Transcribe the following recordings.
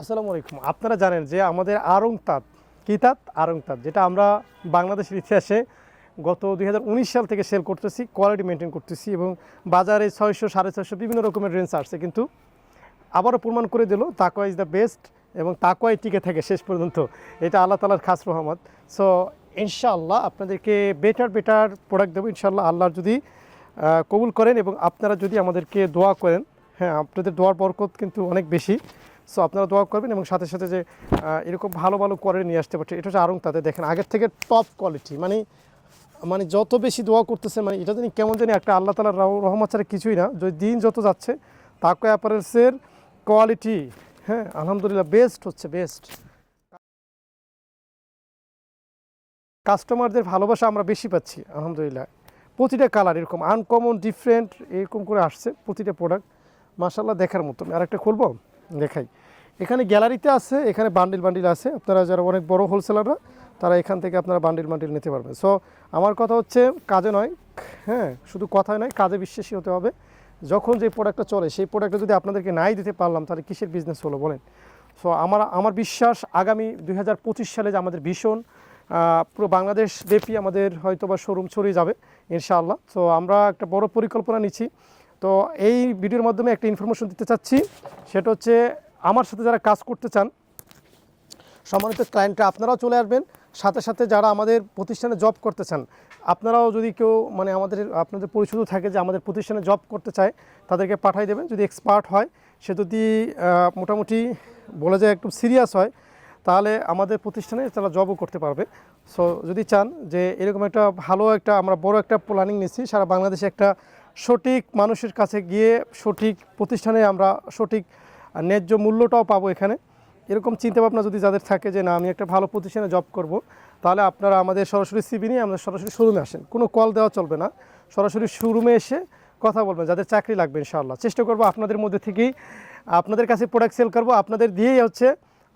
আসসালামু আলাইকুম। আপনারা জানেন যে আমাদের আরং তাঁত কী তাঁত? আরং তাঁত যেটা আমরা বাংলাদেশের ইতিহাসে গত দু হাজার উনিশ সাল থেকে সেল করতেছি কোয়ালিটি মেনটেন করতেছি এবং বাজারে ছয়শো, সাড়ে ছয়শো বিভিন্ন রকমের রেঞ্জ আসছে। কিন্তু আবারও প্রমাণ করে দিল তাকোয়া ইজ দ্য বেস্ট এবং তাকোয়াই টিকে থাকে শেষ পর্যন্ত। এটা আল্লাহ তালার খাস রহমত। সো ইনশাআল্লাহ আপনাদেরকে বেটার বেটার প্রোডাক্ট দেবো। ইনশাআল্লাহ আল্লাহর যদি কবুল করেন এবং আপনারা যদি আমাদেরকে দোয়া করেন হ্যাঁ আপনাদের দোয়ার বরকত কিন্তু অনেক বেশি। সো আপনারা দোয়া করবেন এবং সাথে সাথে যে এরকম ভালো ভালো কোয়ালিটি নিয়ে আসতে পারছে, এটা হচ্ছে আরং তাতে দেখেন, আগের থেকে টপ কোয়ালিটি মানে মানে যত বেশি দোয়া করতেছে মানে এটা জানি কেমন জানি একটা আল্লাহ তালার রহমত ছাড়া কিছুই না যদি দিন যত যাচ্ছে, তাকে অ্যাপারেলসের কোয়ালিটি হ্যাঁ আলহামদুলিল্লাহ বেস্ট হচ্ছে বেস্ট কাস্টমারদের ভালোবাসা আমরা বেশি পাচ্ছি, আলহামদুলিল্লাহ। প্রতিটা কালার এরকম আনকমন ডিফারেন্ট এরকম করে আসছে প্রতিটা প্রোডাক্ট মাসাল্লাহ দেখার মতো। আর একটা খুলবো? দেখাই। এখানে গ্যালারিতে আছে, এখানে বান্ডিল বান্ডিল আছে। আপনারা যারা অনেক বড় হোলসেলাররা, তারা এখান থেকে আপনারা বান্ডিল বান্ডিল নিতে পারবেন। সো আমার কথা হচ্ছে, কাজে নয় হ্যাঁ শুধু কথায় নয়, কাজে বিশ্বাসী হতে হবে। যখন যে প্রোডাক্টটা চলে, সেই প্রোডাক্টটা যদি আপনাদেরকে নাই দিতে পারলাম, তাহলে কিসের বিজনেস হলো বলেন? সো আমার আমার বিশ্বাস, আগামী দু হাজার পঁচিশ সালে যে আমাদের ভীষণ পুরো বাংলাদেশ ব্যাপী আমাদের হয়তো বা শোরুম ছড়িয়ে যাবে, ইনশাআল্লাহ। তো আমরা একটা বড় পরিকল্পনা নিচ্ছি তো এই ভিডিওর মাধ্যমে একটা ইনফরমেশন দিতে চাচ্ছি। সেটা হচ্ছে আমার সাথে যারা কাজ করতে চান, সম্মানিত ক্লায়েন্টরা আপনারাও চলে আসবেন। সাথে সাথে যারা আমাদের প্রতিষ্ঠানে জব করতে চান, আপনারাও যদি কেউ মানে আমাদের, আপনাদের পরিচিত থাকে যে আমাদের প্রতিষ্ঠানে জব করতে চায়, তাদেরকে পাঠাই দেবেন। যদি এক্সপার্ট হয়, সে যদি মোটামুটি বলা যায় একটু সিরিয়াস হয়, তাহলে আমাদের প্রতিষ্ঠানে তারা জবও করতে পারবে। সো যদি চান যে এরকম একটা ভালো একটা, আমরা বড় একটা প্ল্যানিং নিচ্ছি, সারা বাংলাদেশে একটা সঠিক মানুষের কাছে গিয়ে সঠিক প্রতিষ্ঠানে আমরা সঠিক ন্যায্য মূল্যটাও পাবো এখানে। এরকম চিন্তাভাবনা যদি যাদের থাকে যে, না, আমি একটা ভালো প্রতিষ্ঠানে জব করব তাহলে আপনারা আমাদের সরাসরি সিবি নিয়ে আমাদের সরাসরি শোরুমে আসেন। কোনো কল দেওয়া চলবে না। সরাসরি শোরুমে এসে কথা বলবেন, যাদের চাকরি লাগবে ইনশাআল্লাহ। চেষ্টা করব আপনাদের মধ্যে থেকেই, আপনাদের কাছে প্রোডাক্ট সেল করব। আপনাদের দিয়েই হচ্ছে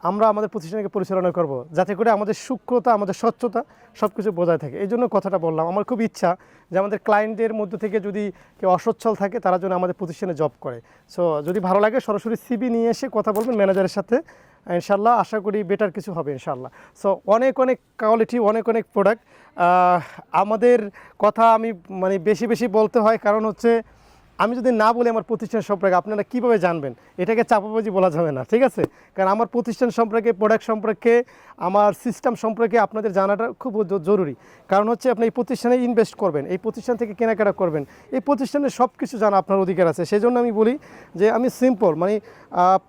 আমরা আমাদের প্রতিষ্ঠানকে পরিচালনা করব, যাতে করে আমাদের সূক্ষ্মতা, আমাদের স্বচ্ছতা সব কিছু বজায় থাকে। এই জন্য কথাটা বললাম, আমার খুব ইচ্ছা যে আমাদের ক্লায়েন্টদের মধ্যে থেকে যদি কেউ অসচ্ছল থাকে, তারা যেন আমাদের প্রতিষ্ঠানে জব করে। সো যদি ভালো লাগে, সরাসরি সিবি নিয়ে এসে কথা বলবেন ম্যানেজারের সাথে। ইনশাল্লাহ আশা করি বেটার কিছু হবে ইনশাল্লাহ সো অনেক অনেক কোয়ালিটি অনেক অনেক প্রোডাক্ট আমাদের কথা আমি মানে বেশি বেশি বলতে হয়, কারণ হচ্ছে আমি যদি না বলি আমার প্রতিষ্ঠান সম্পর্কে, আপনারা কীভাবে জানবেন? এটাকে চাপাবাজি বলা যাবে না, ঠিক আছে? কারণ আমার প্রতিষ্ঠান সম্পর্কে প্রোডাক্ট সম্পর্কে, আমার সিস্টেম সম্পর্কে আপনাদের জানাটা খুব জরুরি। কারণ হচ্ছে আপনি এই প্রতিষ্ঠানে ইনভেস্ট করবেন, এই প্রতিষ্ঠান থেকে কেনাকাটা করবেন, এই প্রতিষ্ঠানের সব কিছু জানা আপনার অধিকার আছে। সেই জন্য আমি বলি যে আমি সিম্পল মানে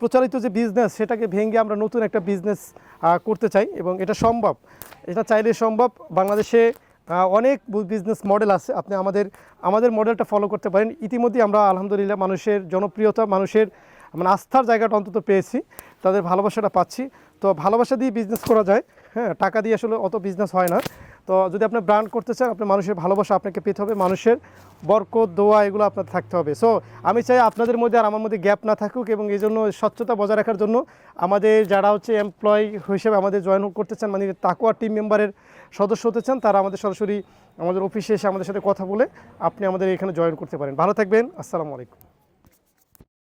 প্রচারিত যে বিজনেস সেটাকে ভেঙে আমরা নতুন একটা বিজনেস করতে চাই এবং এটা সম্ভব। এটা চাইলে সম্ভব, বাংলাদেশে অনেক বিজনেস মডেল আছে। আপনি আমাদের আমাদের মডেলটা ফলো করতে পারেন। ইতিমধ্যে আমরা, আলহামদুলিল্লাহ, মানুষের জনপ্রিয়তা, মানুষের মানে আস্থার জায়গাটা অন্তত পেয়েছি। তাদের ভালোবাসাটা পাচ্ছি। তো ভালোবাসা দিয়ে বিজনেস করা যায়। হ্যাঁ টাকা দিয়ে আসলে অত বিজনেস হয় না। তো যদি আপনি ব্র্যান্ড করতে চান আপনার মানুষের ভালোবাসা আপনাকে পেতে হবে, মানুষের বরকত, দোয়া এগুলো আপনার থাকতে হবে। সো আমি চাই আপনাদের মধ্যে আর আমার মধ্যে গ্যাপ না থাকুক এবং এই জন্য স্বচ্ছতা বজায় রাখার জন্য আমাদের যারা হচ্ছে এমপ্লয় হিসেবে আমাদের জয়েন করতে চান মানে তাকুয়া টিম মেম্বারের সদস্য হতে চান, তারা আমাদের সরাসরি আমাদের অফিসে এসে আমাদের সাথে কথা বলে আপনি আমাদের এখানে জয়েন করতে পারেন। ভালো থাকবেন, আসসালামু আলাইকুম।